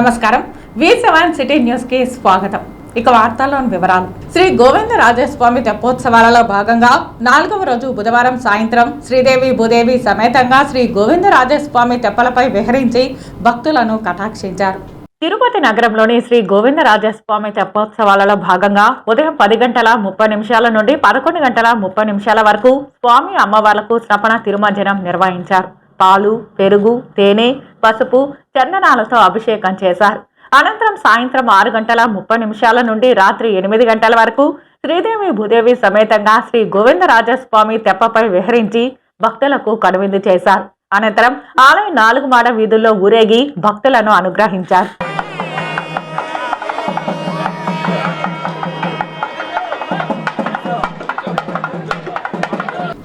నమస్కారం. వి seven city న్యూస్కి స్వాగతం. ఇక వార్తల్లోని వివరాలు. శ్రీ గోవింద రాజస్వామి తెప్పోత్సవాలలో భాగంగా నాలుగవ రోజు బుధవారం సాయంత్రం శ్రీదేవి భూదేవి సమేతంగా శ్రీ గోవింద రాజస్వామి తెప్పలపై విహరించి భక్తులను కటాక్షించారు. తిరుపతి నగరంలోని శ్రీ గోవిందరాజస్వామి తెప్పోత్సవాలలో భాగంగా ఉదయం పది గంటల ముప్పై నిమిషాల నుండి పదకొండు గంటల ముప్పై నిమిషాల వరకు స్వామి అమ్మవార్లకు స్నపన తిరుమంజనం నిర్వహించారు. పాలు పెరుగు తేనె పసుపు చందనాలతో అభిషేకం చేశారు. అనంతరం సాయంత్రం ఆరు గంటల ముప్పై నిమిషాల నుండి రాత్రి ఎనిమిది గంటల వరకు శ్రీదేవి భూదేవి సమేతంగా శ్రీ గోవిందరాజస్వామి తెప్పపై విహరించి భక్తులకు కనువిందు చేశారు. అనంతరం ఆలయ నాలుగు మాడ వీధుల్లో ఊరేగి భక్తులను అనుగ్రహించారు.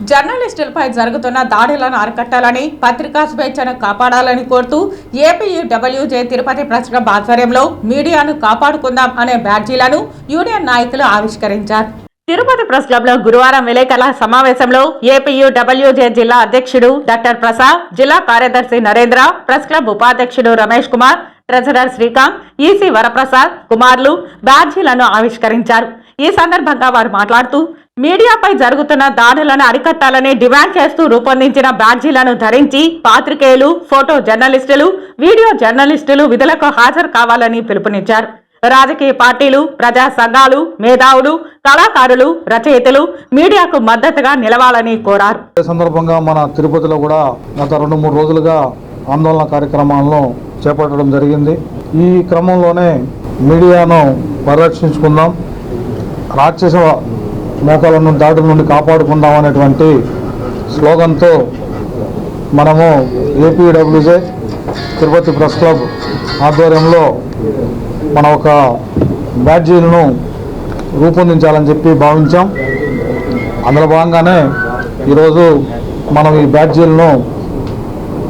జర్నలిస్టులపై జరుగుతున్న దాడులను అరికట్టాలని పత్రికా స్వేచ్ఛను కాపాడాలని కోరుతూ ఏపీయూడబ్ల్యూజే తిరుపతి ప్రెస్ క్లబ్ ఆధ్వర్యంలో మీడియాను కాపాడుకుందాం అనే బ్యాడ్జీలను యూనియన్ నాయకులు ఆవిష్కరించారు. తిరుపతి ప్రెస్ క్లబ్లో గురువారం విలేకరుల సమావేశంలో ఏపీయూడబ్ల్యూజే జిల్లా అధ్యక్షుడు డాక్టర్ ప్రసాద్ జిల్లా కార్యదర్శి నరేంద్ర ప్రెస్ క్లబ్ ఉపాధ్యక్షుడు రమేష్ కుమార్ ట్రెజరర్ శ్రీకాంత్ ఈసీ వరప్రసాద్ కుమార్లు బ్యాడ్జీలను ఆవిష్కరించారు. ఈ సందర్భంగా వారు మాట్లాడుతూ మీడియాపై జరుగుతున్న దాడులను అరికట్టాలని డిమాండ్ చేస్తూ రూపొందించిన బ్యాడ్జీలను ధరించి పాత్రికేయులు ఫోటో జర్నలిస్టులు వీడియో జర్నలిస్టులు విధులకు హాజరు కావాలని పిలుపునిచ్చారు. రాజకీయ పార్టీలు ప్రజా సంఘాలు మేధావులు కళాకారులు రచయితలు మీడియాకు మద్దతుగా నిలవాలని కోరారు. ఈ సందర్భంగా మన తిరుపతిలో కూడా గత రెండు మూడు రోజులుగా ఆందోళన కార్యక్రమాలను చేపట్టడం జరిగింది. ఈ క్రమంలోనే మీడియాను పరిరక్షించుకుందాం. రాక్షస మోకాల నుండి దాడుల నుండి కాపాడుకుందాం అనేటువంటి స్లోగన్తో మనము ఏపీడబ్ల్యూజే తిరుపతి ప్రెస్ క్లబ్ ఆధ్వర్యంలో మన ఒక బ్యాడ్జీలను రూపొందించాలని చెప్పి భావించాం. అందులో భాగంగానే ఈరోజు మనం ఈ బ్యాడ్జీలను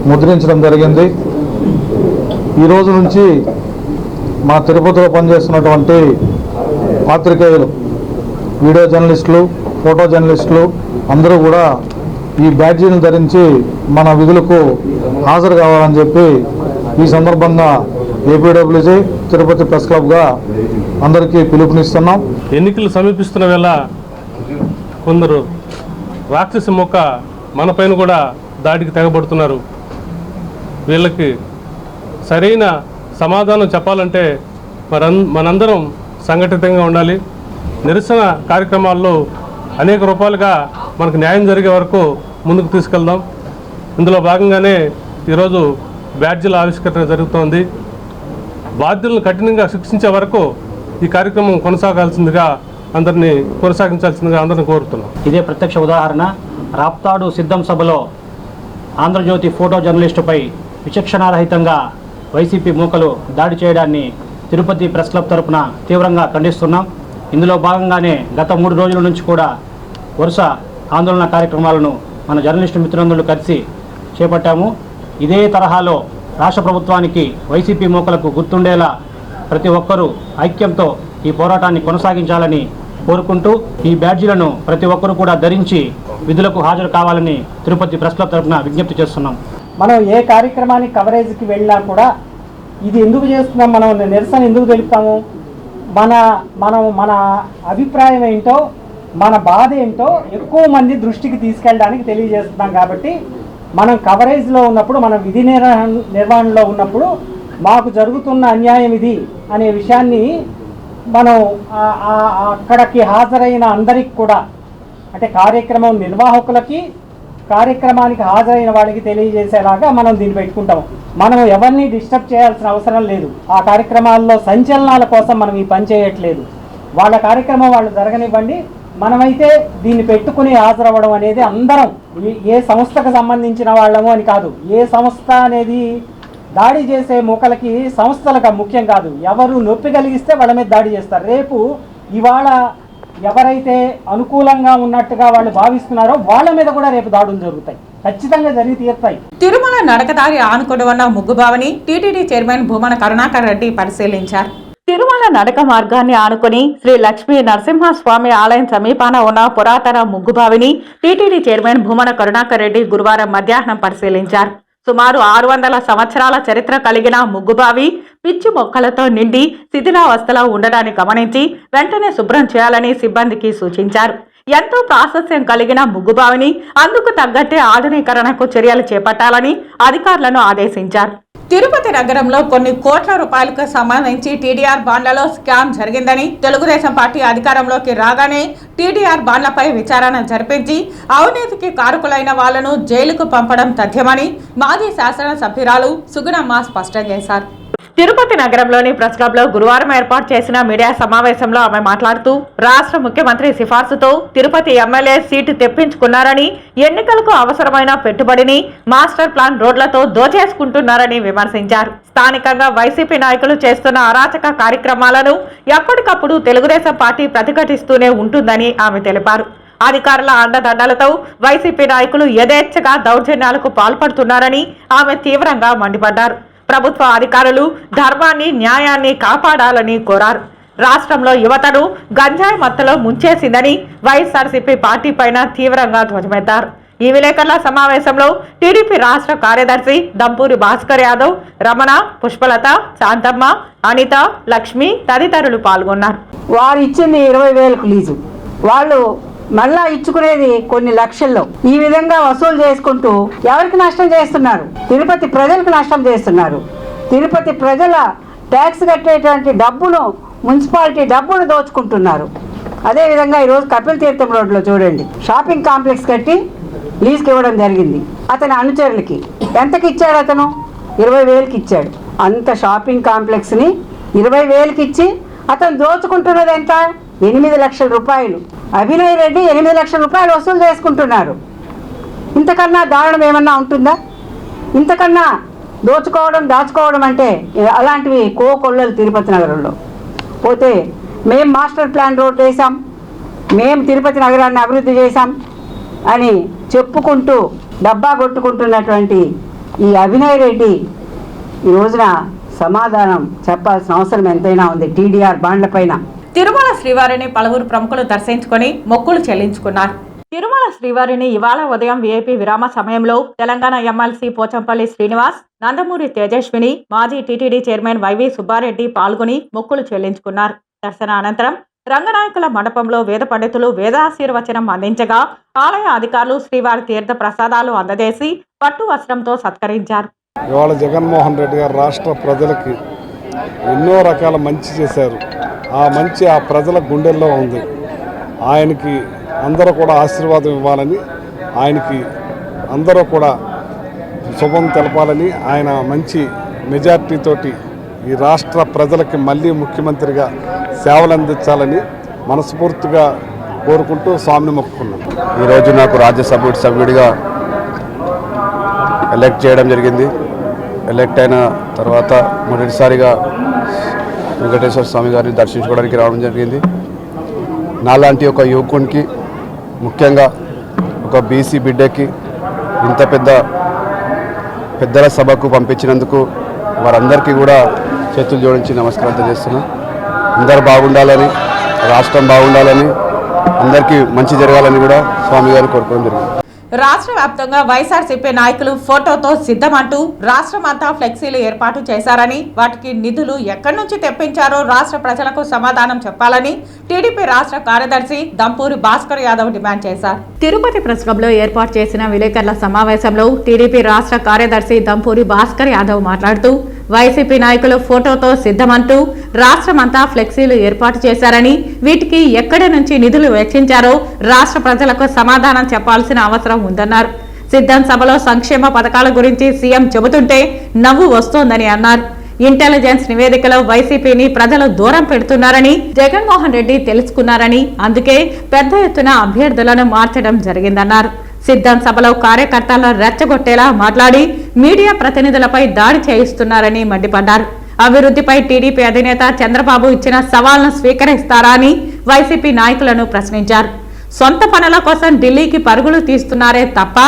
ముద్రించడం జరిగింది. ఈ రోజు నుంచి మా తిరుపతిలో పనిచేస్తున్నటువంటి పాత్రికేయులు వీడియో జర్నలిస్టులు ఫోటో జర్నలిస్టులు అందరూ కూడా ఈ బ్యాడ్జీని ధరించి మన విధులకు హాజరు కావాలని చెప్పి ఈ సందర్భంగా ఏపీడబ్ల్యూజీ తిరుపతి ప్రెస్ క్లబ్గా అందరికీ పిలుపునిస్తున్నాం. ఎన్నికలు సమీపిస్తున్న వేళ కొందరు రాక్షసి మొక్క మనపైన కూడా దాడికి తెగబడుతున్నారు. వీళ్ళకి సరైన సమాధానం చెప్పాలంటే మరన్ మనందరం సంఘటితంగా ఉండాలి. నిరసన కార్యక్రమాల్లో అనేక రూపాలుగా మనకు న్యాయం జరిగే వరకు ముందుకు తీసుకెళ్దాం. ఇందులో భాగంగానే ఈరోజు బ్యాడ్జీల ఆవిష్కరణ జరుగుతోంది. బాధ్యులను కఠినంగా శిక్షించే వరకు ఈ కార్యక్రమం కొనసాగాల్సిందిగా అందరినీ కొనసాగించాల్సిందిగా అందరిని కోరుతున్నాం. ఇదే ప్రత్యక్ష ఉదాహరణ. రాప్తాడు సిద్ధం సభలో ఆంధ్రజ్యోతి ఫోటో జర్నలిస్టుపై విచక్షణారహితంగా వైసీపీ మూకలు దాడి చేయడాన్ని తిరుపతి ప్రెస్ క్లబ్ తరపున తీవ్రంగా ఖండిస్తున్నాం. ఇందులో భాగంగానే గత మూడు రోజుల నుంచి కూడా వరుస ఆందోళన కార్యక్రమాలను మన జర్నలిస్టు మిత్రులందరూ కలిసి చేపట్టాము. ఇదే తరహాలో రాష్ట్ర ప్రభుత్వానికి వైసీపీ మూకలకు గుర్తుండేలా ప్రతి ఒక్కరూ ఐక్యంతో ఈ పోరాటాన్ని కొనసాగించాలని కోరుకుంటూ ఈ బ్యాడ్జీలను ప్రతి ఒక్కరూ కూడా ధరించి విధులకు హాజరు కావాలని తిరుపతి ప్రెస్ క్లబ్ తరఫున విజ్ఞప్తి చేస్తున్నాం. మనం ఏ కార్యక్రమానికి కవరేజ్కి వెళ్ళినా కూడా ఇది ఎందుకు చేస్తున్నాం? మనం నిరసన ఎందుకు తెలుపుతాము? మన మనం మన అభిప్రాయం ఏంటో మన బాధ ఏంటో ఎక్కువ మంది దృష్టికి తీసుకెళ్ళడానికి తెలియజేస్తున్నాం కాబట్టి మనం కవరేజ్లో ఉన్నప్పుడు మనం విధి నిర్వహణ నిర్వహణలో ఉన్నప్పుడు మాకు జరుగుతున్న అన్యాయం ఇది అనే విషయాన్ని మనం అక్కడికి హాజరైన అందరికి కూడా అంటే కార్యక్రమం నిర్వాహకులకి కార్యక్రమానికి హాజరైన వాళ్ళకి తెలియజేసేలాగా మనం దీన్ని పెట్టుకుంటాం. మనం ఎవరిని డిస్టర్బ్ చేయాల్సిన అవసరం లేదు. ఆ కార్యక్రమాల్లో సంచలనాల కోసం మనం ఈ పని చేయట్లేదు. వాళ్ళ కార్యక్రమం వాళ్ళు జరగనివ్వండి. మనమైతే దీన్ని పెట్టుకుని హాజరవ్వడం అనేది అందరం ఏ సంస్థకు సంబంధించిన వాళ్ళము అని కాదు. ఏ సంస్థ అనేది దాడి చేసే మూకలకి సంస్థలకు ముఖ్యం కాదు. ఎవరు నొప్పి కలిగిస్తే వాళ్ళ మీద దాడి చేస్తారు. రేపు ఇవాళ ఎవరైతే అనుకూలంగా ఉన్నట్టుగా వాళ్ళు భావిస్తున్నారో వాళ్ళ మీద కూడా రేపు దాడులు జరుగుతాయి. ఖచ్చితంగా జరిగి తీరుతాయి. తిరుమల నడకదారి ఆనుకుని ఉన్న ముగ్గుబావిని టీటీడీ చైర్మన్ భూమన కరుణాకర్ రెడ్డి పరిశీలించారు. తిరుమల నడక మార్గాన్ని ఆనుకుని శ్రీ లక్ష్మీ నరసింహస్వామి ఆలయం సమీపాన ఉన్న పురాతన ముగ్గుబావిని టీటీడీ చైర్మన్ భూమన కరుణాకర్ రెడ్డి గురువారం మధ్యాహ్నం పరిశీలించారు. సుమారు ఆరు వందల సంవత్సరాల చరిత్ర కలిగిన ముగ్గుబావి పిచ్చి మొక్కలతో నిండి శిథిలావస్థలో ఉండడాన్ని గమనించి వెంటనే శుభ్రం చేయాలని సిబ్బందికి సూచించారు. ఎంతో ప్రాశస్యం కలిగిన ముగ్గుబావిని అందుకు తగ్గట్టే ఆధునీకరణకు చర్యలు చేపట్టాలని అధికారులను ఆదేశించారు. తిరుపతి నగరంలో కొన్ని కోట్ల రూపాయలకు సంబంధించి టీడీఆర్ బాండ్లలో స్కామ్ జరిగిందని తెలుగుదేశం పార్టీ అధికారంలోకి రాగానే టీడీఆర్ బాండ్లపై విచారణ జరిపించి అవినీతికి కారకులైన వాళ్ళను జైలుకు పంపడం తథ్యమని మాజీ శాసన సభ్యురాలు సుగుణమ్మ స్పష్టం చేశారు. తిరుపతి నగరంలోని ప్రెస్ క్లబ్లో గురువారం ఏర్పాటు చేసిన మీడియా సమావేశంలో ఆమె మాట్లాడుతూ రాష్ట్ర ముఖ్యమంత్రి సిఫార్సుతో తిరుపతి ఎమ్మెల్యే సీటు తెప్పించుకున్నారని ఎన్నికలకు అవసరమైన పెట్టుబడిని మాస్టర్ ప్లాన్ రోడ్లతో దోచేసుకుంటున్నారని విమర్శించారు. స్థానికంగా వైసీపీ నాయకులు చేస్తున్న అరాచక కార్యక్రమాలను ఎప్పటికప్పుడు తెలుగుదేశం పార్టీ ప్రతిఘటిస్తూనే ఉంటుందని ఆమె తెలిపారు. అధికారుల అండదండలతో వైసీపీ నాయకులు యథేచ్ఛగా దౌర్జన్యాలకు పాల్పడుతున్నారని ఆమె తీవ్రంగా మండిపడ్డారు. ప్రభుత్వ అధికారులు ధర్మాన్ని న్యాయాన్ని కాపాడాలని కోరారు. రాష్ట్రంలో యువతను గంజాయి మత్తలో ముంచేసిందని వైఎస్ఆర్సీపీ పార్టీ పైన తీవ్రంగా ధ్వజమెత్తారు. ఈ విలేకరుల సమావేశంలో టీడీపీ రాష్ట్ర కార్యదర్శి దంపూరి భాస్కర్ యాదవ్ రమణ పుష్పలత శాంతమ్మ అనిత లక్ష్మి తదితరులు పాల్గొన్నారు. వారు ఇచ్చింది ఇరవై వేలకు లీజు. వాళ్ళు మళ్ళా ఇచ్చుకునేది కొన్ని లక్షల్లో. ఈ విధంగా వసూలు చేసుకుంటూ ఎవరికి నష్టం చేస్తున్నారు? తిరుపతి ప్రజలకు నష్టం చేస్తున్నారు. తిరుపతి ప్రజల ట్యాక్స్ కట్టేటువంటి డబ్బును మున్సిపాలిటీ డబ్బును దోచుకుంటున్నారు. అదేవిధంగా ఈరోజు కపిల్ తీర్థం రోడ్లో చూడండి. షాపింగ్ కాంప్లెక్స్ కట్టి లీజ్కి ఇవ్వడం జరిగింది అతని అనుచరులకి. ఎంతకి ఇచ్చాడు అతను? ఇరవై వేలకి ఇచ్చాడు. అంత షాపింగ్ కాంప్లెక్స్ని ఇరవై వేలకి ఇచ్చి అతను దోచుకుంటున్నది ఎంత? ఎనిమిది లక్షల రూపాయలు. అభినయ్ రెడ్డి ఎనిమిది లక్షల రూపాయలు వసూలు చేసుకుంటున్నారు ఇంతకన్నా దారుణం ఏమన్నా ఉంటుందా? ఇంతకన్నా దోచుకోవడం దాచుకోవడం అంటే అలాంటివి కో కొల్లలు తిరుపతి నగరంలో. పోతే మేం మాస్టర్ ప్లాన్ రోడ్ వేసాం మేం తిరుపతి నగరాన్ని అభివృద్ధి చేశాం అని చెప్పుకుంటూ డబ్బా కొట్టుకుంటున్నటువంటి ఈ అభినయ్ రెడ్డి ఈ రోజున సమాధానం చెప్పాల్సిన అవసరం ఎంతైనా ఉంది. టీడీఆర్ బాండ్ల పైన. తిరుమల శ్రీవారిని పలువురు ప్రముఖులు దర్శించుకొని మొక్కులు చెల్లించుకున్నారు. తిరుమల శ్రీవారిని ఇవాళ ఉదయం వీఐపీ విరామ సమయంలో తెలంగాణ ఎమ్మెల్సీ పోచంపల్లి శ్రీనివాస్ నందమూరి తేజస్విని మాజీ టీటీడీ చైర్మన్ వైవి సుబ్బారెడ్డి పాల్గొని మొక్కులు చెల్లించుకున్నారు. దర్శన అనంతరం రంగనాయకుల మండపంలో వేద పండితులు వేదాశీర్వచనం అందించగా ఆలయ అధికారులు శ్రీవారి తీర్థ ప్రసాదాలు అందజేసి పట్టు వస్త్రంతో సత్కరించారు. ఇవాళ జగన్మోహన్ రెడ్డి గారు రాష్ట్ర ప్రజలకి ఎన్నో రకాల మంచి చేశారు. ఆ మంచి ఆ ప్రజల గుండెల్లో ఉంది. ఆయనకి అందరూ కూడా ఆశీర్వాదం ఇవ్వాలని ఆయనకి అందరూ కూడా శుభం తెలపాలని ఆయన మంచి మెజార్టీతోటి ఈ రాష్ట్ర ప్రజలకి మళ్ళీ ముఖ్యమంత్రిగా సేవలు అందించాలని మనస్ఫూర్తిగా కోరుకుంటూ స్వామిని మొక్కుకున్నాను ఈరోజు నాకు రాజ్యసభ సభ్యుడిగా ఎలక్ట్ చేయడం జరిగింది. ఎలక్ట్ అయిన తర్వాత మొదటిసారిగా వెంకటేశ్వర స్వామి గారిని దర్శించుకోవడానికి రావడం జరిగింది. నాలాంటి ఒక యువకునికి ముఖ్యంగా ఒక బీసీ బిడ్డకి ఇంత పెద్ద పెద్దల సభకు పంపించినందుకు వారందరికీ కూడా చేతులు జోడించి నమస్కారం తెలియజేస్తున్నా. అందరు బాగుండాలని రాష్ట్రం బాగుండాలని అందరికీ మంచి జరగాలని కూడా స్వామి గారు కోరుకోవడం జరిగింది. రాష్ట్ర వ్యాప్తంగా వైఎస్ఆర్సీపీ నాయకులు ఫోటోతో సిద్ధమంటూ రాష్ట్రమంతా ఫ్లెక్సీలు ఏర్పాటు చేశారని వాటికి నిధులు ఎక్కడి నుంచి తెప్పించారో రాష్ట్ర ప్రజలకు సమాధానం చెప్పాలని టీడీపీ రాష్ట్ర కార్యదర్శి దంపూరి భాస్కర్ యాదవ్ డిమాండ్ చేశారు. తిరుపతి ప్రెస్ ఏర్పాటు చేసిన విలేకరుల సమావేశంలో టీడీపీ రాష్ట్ర కార్యదర్శి దంపూరి భాస్కర్ యాదవ్ మాట్లాడుతూ వైసీపీ నాయకులు ఫోటోతో సిద్ధమంటూ రాష్ట్రమంతా ఫ్లెక్సీలు ఏర్పాటు చేశారని వీటికి ఎక్కడి నుంచి నిధులు వెచ్చించారో రాష్ట్ర ప్రజలకు సమాధానం చెప్పాల్సిన అవసరం ఉందన్నారు. సిద్ధం సభలో సంక్షేమ పథకాల గురించి సీఎం చెబుతుంటే నవ్వు వస్తోందని అన్నారు. ఇంటెలిజెన్స్ నివేదికలో వైసీపీని ప్రజలు దూరం పెడుతున్నారని జగన్మోహన్ రెడ్డి తెలుసుకున్నారని అందుకే పెద్ద ఎత్తున అభ్యర్థులను మార్చడం జరిగిందన్నారు. సిద్ధం సభలో కార్యకర్తలను రెచ్చగొట్టేలా మాట్లాడి మీడియా ప్రతినిధులపై దాడి చేయిస్తున్నారని మండిపడ్డారు. అభివృద్ధిపై టీడీపీ అధినేత చంద్రబాబు ఇచ్చిన సవాల్ను స్వీకరిస్తారా అని వైసీపీ నాయకులను ప్రశ్నించారు. సొంత పనుల కోసం ఢిల్లీకి పరుగులు తీస్తున్నారే తప్ప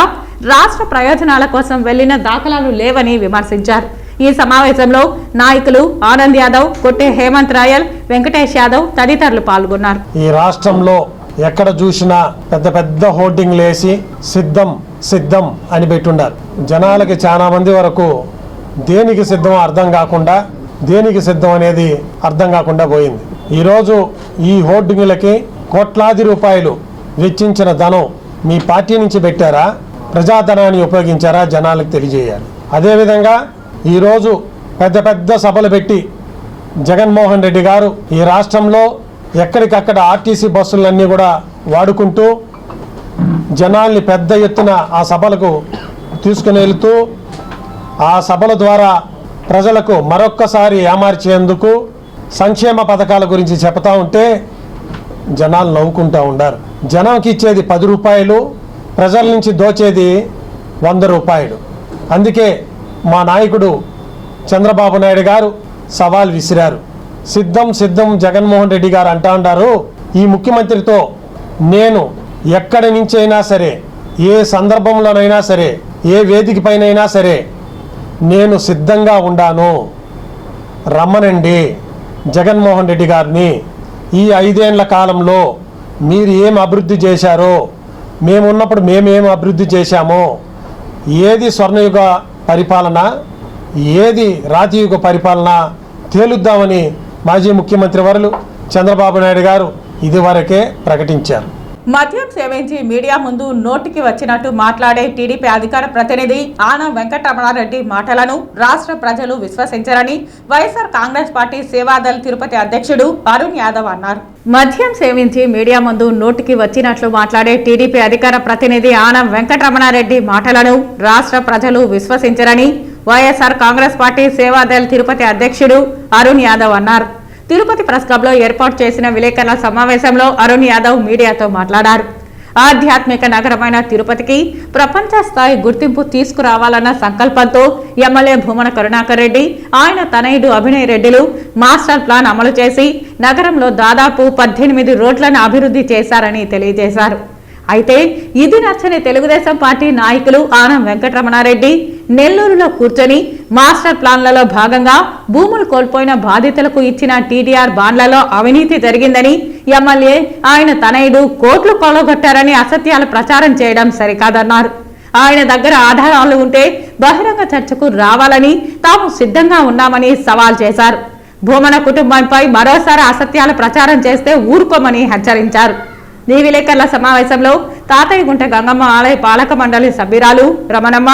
రాష్ట్ర ప్రయోజనాల కోసం వెళ్ళిన దాఖలాలు లేవని విమర్శించారు. ఈ సమావేశంలో నాయకులు ఆనంద్ యాదవ్ కొట్టే హేమంత్ రాయల్ వెంకటేష్ యాదవ్ తదితరులు పాల్గొన్నారు. ఈ రాష్ట్రంలో ఎక్కడ చూసినా పెద్ద పెద్ద హోర్డింగ్లు వేసి సిద్ధం సిద్ధం అని పెట్టుండారు. జనాలకి చాలా మంది వరకు దేనికి సిద్ధం అర్థం కాకుండా దేనికి సిద్ధం అనేది అర్థం కాకుండా పోయింది. ఈరోజు ఈ హోర్డింగులకి కోట్లాది రూపాయలు వెచ్చించిన ధనం మీ పార్టీ నుంచి పెట్టారా? ప్రజాధనాన్ని ఉపయోగించారా? జనాలకు తెలియజేయాలి. అదేవిధంగా ఈరోజు పెద్ద పెద్ద సభలు పెట్టి జగన్మోహన్ రెడ్డి గారు ఈ రాష్ట్రంలో ఎక్కడికక్కడ ఆర్టీసీ బస్సులన్నీ కూడా వాడుకుంటూ జనాల్ని పెద్ద ఎత్తున ఆ సభలకు తీసుకుని వెళుతూ ఆ సభల ద్వారా ప్రజలకు మరొక్కసారి ఏమార్చేందుకు సంక్షేమ పథకాల గురించి చెప్తా ఉంటే జనాలు నవ్వుకుంటూ ఉండారు. జనంకి ఇచ్చేది పది రూపాయలు ప్రజల నుంచి దోచేది వంద రూపాయలు. అందుకే మా నాయకుడు చంద్రబాబు నాయుడు గారు సవాల్ విసిరారు. సిద్ధం సిద్ధం జగన్మోహన్ రెడ్డి గారు అంటా ఉండారు ఈ ముఖ్యమంత్రితో నేను ఎక్కడి నుంచైనా సరే ఏ సందర్భంలోనైనా సరే ఏ వేదిక పైనైనా సరే నేను సిద్ధంగా ఉండాను. రమ్మనండి జగన్మోహన్ రెడ్డి గారిని. ఈ ఐదేండ్ల కాలంలో మీరు ఏం అభివృద్ధి చేశారో మేము ఉన్నప్పుడు మేమేం అభివృద్ధి చేశామో ఏది స్వర్ణయుగ పరిపాలన ఏది రాతియుగ పరిపాలన తేలుద్దామని మాజీ ముఖ్యమంత్రి వరులు చంద్రబాబు నాయుడు గారు ఇదివరకే ప్రకటించారు. మద్యం సేవించి మీడియా ముందు నోటికి వచ్చినట్టు మాట్లాడే టీడీపీ అధికార ప్రతినిధి ఆనం వెంకటరమణారెడ్డి మాటలను రాష్ట్ర ప్రజలు విశ్వసించరని YSR Congress party Seva Dal Tirupati అధ్యక్షుడు అరుణ్ యాదవ్ అన్నారు. మద్యం సేవించి మీడియా ముందు నోటికి వచ్చినట్లు మాట్లాడే టీడీపీ అధికార ప్రతినిధి ఆనం వెంకటరమణారెడ్డి మాటలను రాష్ట్ర ప్రజలు విశ్వసించరని YSR Congress party Seva Dal Tirupati అధ్యక్షుడు అరుణ్ యాదవ్ అన్నారు. తిరుపతి ప్రెస్ క్లబ్లో ఏర్పాటు చేసిన విలేకరుల సమావేశంలో అరుణ్ యాదవ్ మీడియాతో మాట్లాడారు. ఆధ్యాత్మిక నగరమైన తిరుపతికి ప్రపంచ స్థాయి గుర్తింపు తీసుకురావాలన్న సంకల్పంతో ఎమ్మెల్యే భూమన కరుణాకర్ రెడ్డి ఆయన తనయుడు అభినయ్ రెడ్డిలు మాస్టర్ ప్లాన్ అమలు చేసి నగరంలో దాదాపు పద్దెనిమిది రోడ్లను అభివృద్ధి చేశారని తెలియజేశారు. అయితే ఇది నచ్చని తెలుగుదేశం పార్టీ నాయకులు ఆనం వెంకటరమణారెడ్డి నెల్లూరులో కూర్చొని మాస్టర్ ప్లాన్లలో భాగంగా భూములు కోల్పోయిన బాధితులకు ఇచ్చిన టీడీఆర్ బాండ్లలో అవినీతి జరిగిందని ఎమ్మెల్యే ఆయన తనయుడు కోట్లు కొలగొట్టారని అసత్యాలు ప్రచారం చేయడం సరికాదన్నారు. ఆయన దగ్గర ఆధారాలు ఉంటే బహిరంగ చర్చకు రావాలని తాము సిద్ధంగా ఉన్నామని సవాల్ చేశారు. భూమన కుటుంబంపై మరోసారి అసత్యాలు ప్రచారం చేస్తే ఊరుకోమని హెచ్చరించారు. నీ విలేకరుల సమావేశంలో తాతయ్యగుంట గంగమ్మ ఆలయ పాలక మండలి సభ్యురాలు రమణమ్మ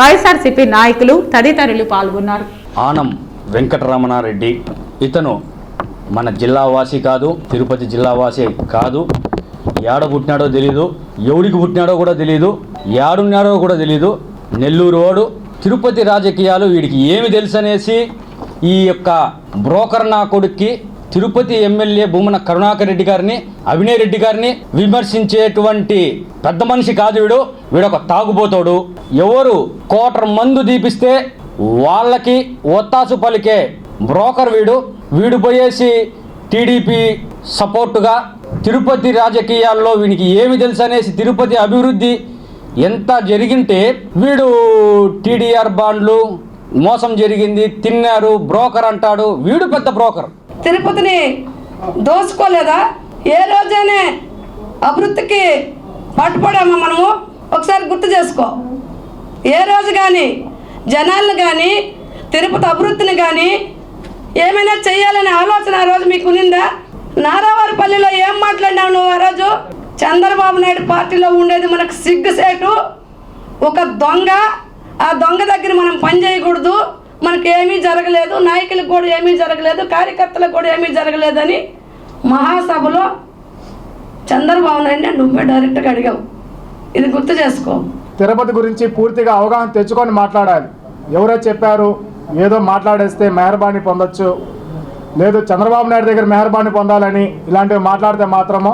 వైఎస్ఆర్సీపీ నాయకులు తదితరులు పాల్గొన్నారు. ఆనం వెంకటరమణారెడ్డి. ఇతను మన జిల్లా వాసి కాదు తిరుపతి జిల్లా వాసి కాదు. ఏడ పుట్టినాడో తెలీదు ఎవడికి పుట్టినాడో కూడా తెలీదు ఏడున్నాడో కూడా తెలీదు. నెల్లూరు వాడు తిరుపతి రాజకీయాలు వీడికి ఏమి తెలుసు అనేసి ఈ యొక్క బ్రోకర్ నా కొడుక్కి తిరుపతి ఎమ్మెల్యే భూమన కరుణాకర్ రెడ్డి గారిని అభినయ్ రెడ్డి గారిని విమర్శించేటువంటి పెద్ద మనిషి కాదు వీడు. వీడొక తాగుబోతాడు. ఎవరు కోటర్ మందు దీపిస్తే వాళ్ళకి ఒత్తాసు పలికే బ్రోకర్ వీడు. వీడు పోయేసి టీడీపీ సపోర్టుగా తిరుపతి రాజకీయాల్లో వీనికి ఏమి తెలుసు అనేసి తిరుపతి అభివృద్ధి ఎంత జరిగింటే వీడు టీడీఆర్ బాండ్లు మోసం జరిగింది తిన్నారు బ్రోకర్ అంటాడు. వీడు పెద్ద బ్రోకర్. తిరుపతిని దోసుకోలేదా ఏ రోజైనా అభివృద్ధికి పట్టుపడామా మనము? ఒకసారి గుర్తు చేసుకో. ఏ రోజు కానీ జనాలను కానీ తిరుపతి అభివృద్ధిని కానీ ఏమైనా చేయాలనే ఆలోచన ఆ రోజు మీకు ఉన్నిందా నారావారిపల్లిలో ఏం మాట్లాడినావు నువ్వు ఆ రోజు? చంద్రబాబు నాయుడు పార్టీలో ఉండేది మనకు సిగ్గుసేటు ఒక దొంగ. ఆ దొంగ దగ్గర మనం పని చేయకూడదు. మనకి ఏమీ జరగలేదు నాయకులకు కూడా ఏమీ జరగలేదు కార్యకర్తలకు కూడా ఏమీ జరగలేదని మహాసభలో చంద్రబాబు నాయుడు నువ్వే డైరెక్ట్గా అడిగావు. ఇది గుర్తు చేసుకో. తిరుపతి గురించి పూర్తిగా అవగాహన తెచ్చుకొని మాట్లాడాలి. ఎవరో చెప్పారు ఏదో మాట్లాడేస్తే మెహర్బానీ పొందొచ్చు. లేదు చంద్రబాబు నాయుడు దగ్గర మెహర్బానీ పొందాలని ఇలాంటివి మాట్లాడితే మాత్రము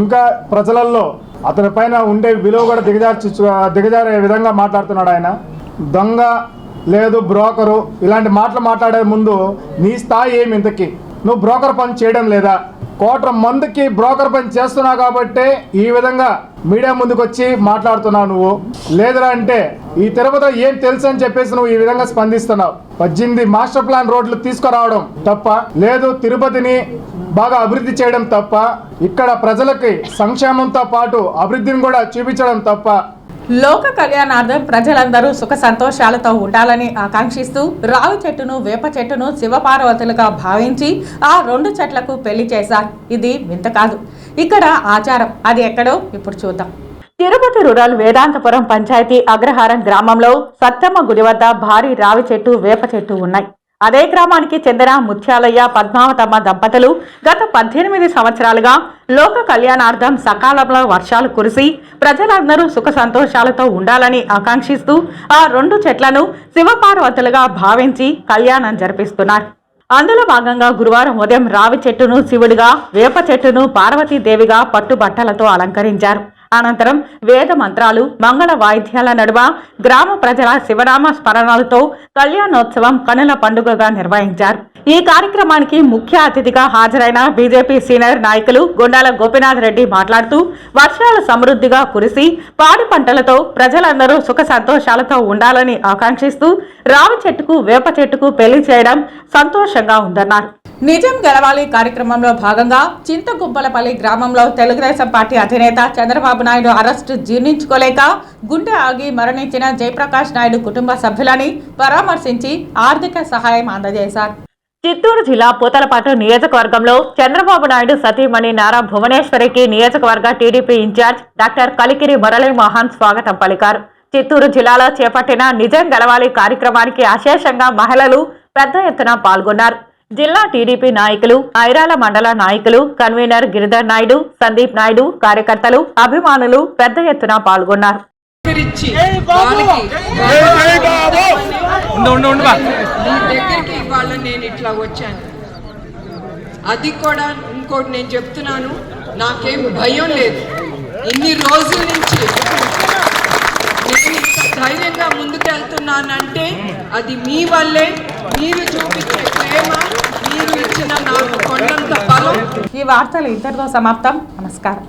ఇంకా ప్రజలల్లో అతని పైన ఉండే విలువ కూడా దిగజార్చి దిగజారే విధంగా మాట్లాడుతున్నాడు ఆయన. దొంగ లేదు బ్రోకరు ఇలాంటి మాటలు మాట్లాడే ముందు నీ స్థాయి ఏమి ఇంతకి? నువ్వు బ్రోకర్ పని చేయడం లేదా? కోట్ల మందికి బ్రోకర్ పని చేస్తున్నావు కాబట్టి ఈ విధంగా మీడియా ముందుకు వచ్చి మాట్లాడుతున్నావు నువ్వు. లేదురా అంటే ఈ తిరుపతి ఏం తెలుసు అని చెప్పేసి నువ్వు ఈ విధంగా స్పందిస్తున్నావు. పద్దెనిమిది మాస్టర్ ప్లాన్ రోడ్లు తీసుకురావడం తప్ప లేదు తిరుపతిని బాగా అభివృద్ధి చేయడం తప్ప ఇక్కడ ప్రజలకి సంక్షేమంతో పాటు అభివృద్ధిని కూడా చూపించడం తప్ప లోక కళ్యాణార్థం ప్రజలందరూ సుఖ సంతోషాలతో ఉండాలని ఆకాంక్షిస్తూ రావి చెట్టును వేప చెట్టును శివపార్వతులుగా భావించి ఆ రెండు చెట్లకు పెళ్ళి చేశారు. ఇది వింత కాదు. ఇక్కడ ఆచారం. అది ఎక్కడో ఇప్పుడు చూద్దాం. తిరుపతి రూరల్ వేదాంతపురం పంచాయతీ అగ్రహారం గ్రామంలో సత్తమ్మ గుడి వద్ద భారీ రావి చెట్టు వేప చెట్టు ఉన్నాయి. అదే గ్రామానికి చెందిన ముత్యాలయ్య పద్మావతమ్మ దంపతులు గత పద్దెనిమిది సంవత్సరాలుగా లోక కళ్యాణార్థం సకాలంలో వర్షాలు కురిసి ప్రజలందరూ సుఖ సంతోషాలతో ఉండాలని ఆకాంక్షిస్తూ ఆ రెండు చెట్లను శివపార్వతులుగా భావించి కళ్యాణం జరిపిస్తున్నారు. అందులో భాగంగా గురువారం ఉదయం రావి చెట్టును శివుడిగా వేప చెట్టును పార్వతీదేవిగా పట్టుబట్టలతో అలంకరించారు. అనంతరం వేద మంత్రాలు మంగళ వాయిద్యాల నడుమ గ్రామ ప్రజల శివనామ స్మరణలతో కళ్యాణోత్సవం కనుల పండుగగా నిర్వహించారు. ఈ కార్యక్రమానికి ముఖ్య అతిథిగా హాజరైన బీజేపీ సీనియర్ నాయకులు గుండాల గోపీనాథ్ రెడ్డి మాట్లాడుతూ వర్షాలు సమృద్ధిగా కురిసి పాడి పంటలతో ప్రజలందరూ సుఖ సంతోషాలతో ఉండాలని ఆకాంక్షిస్తూ రావి చెట్టుకు వేప చెట్టుకు పెళ్ళి చేయడం సంతోషంగా ఉందన్నారు. నిజం గెలవాలి కార్యక్రమంలో భాగంగా చింతగుబ్బలపల్లి గ్రామంలో తెలుగుదేశం పార్టీ అధినేత చంద్రబాబు నాయుడు అరెస్టు జీర్ణించుకోలేక గుండె ఆగి మరణించిన జయప్రకాష్ నాయుడు కుటుంబ సభ్యులని పరామర్శించి ఆర్థిక సహాయం అందజేశారు. చిత్తూరు జిల్లా పూతలపాటు నియోజకవర్గంలో చంద్రబాబు నాయుడు సతీమణి నారా భువనేశ్వరికి నియోజకవర్గ TDP incharge doctor Kalikiri Murali Mohan స్వాగతం పలికారు. చిత్తూరు జిల్లాలో చేపట్టిన నిజం గెలవాలి కార్యక్రమానికి అశేషంగా మహిళలు పెద్ద ఎత్తున పాల్గొన్నారు. జిల్లా టీడీపీ నాయకులు ఐరాల మండల నాయకులు కన్వీనర్ గిరిధర్ నాయుడు సందీప్ నాయుడు కార్యకర్తలు అభిమానులు పెద్ద ఎత్తున పాల్గొన్నారు. నీ దగ్గరికి ఇవాళ నేను ఇట్లా వచ్చాను. అది కూడా ఇంకోటి నేను చెప్తున్నాను. నాకేం భయం లేదు. ఇన్ని రోజుల నుంచి నేను ధైర్యంగా ముందుకెళ్తున్నానంటే అది మీ వల్లే మీరు చూపించే ప్రేమ మీరు ఇచ్చిన నాకు కొండంత బలం ఈ వార్తలు ఇంతటితో సమాప్తం. నమస్కారం.